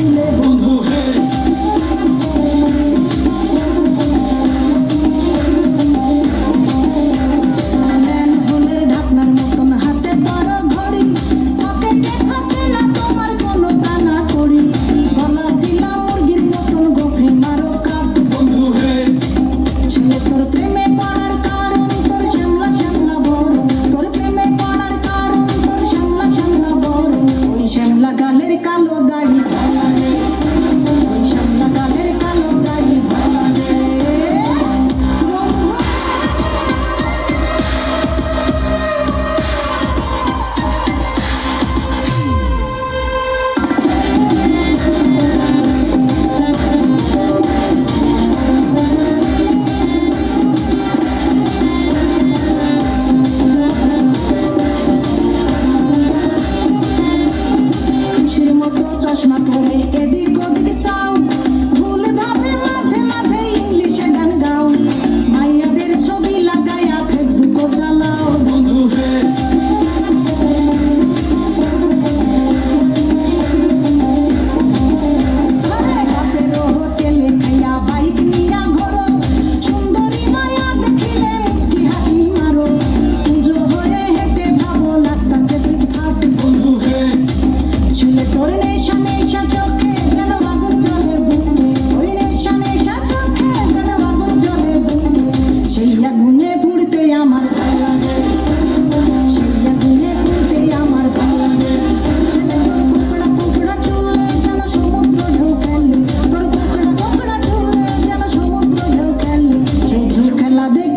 বড় চুলে বন্ধু হে সেই আগুনে পুড়তে আমার ভালো লাগে। সেই আগুনে পুড়তে আমার ভালো লাগে। সমুদ্র ঢোকালি সেই ঢোকালা দেখ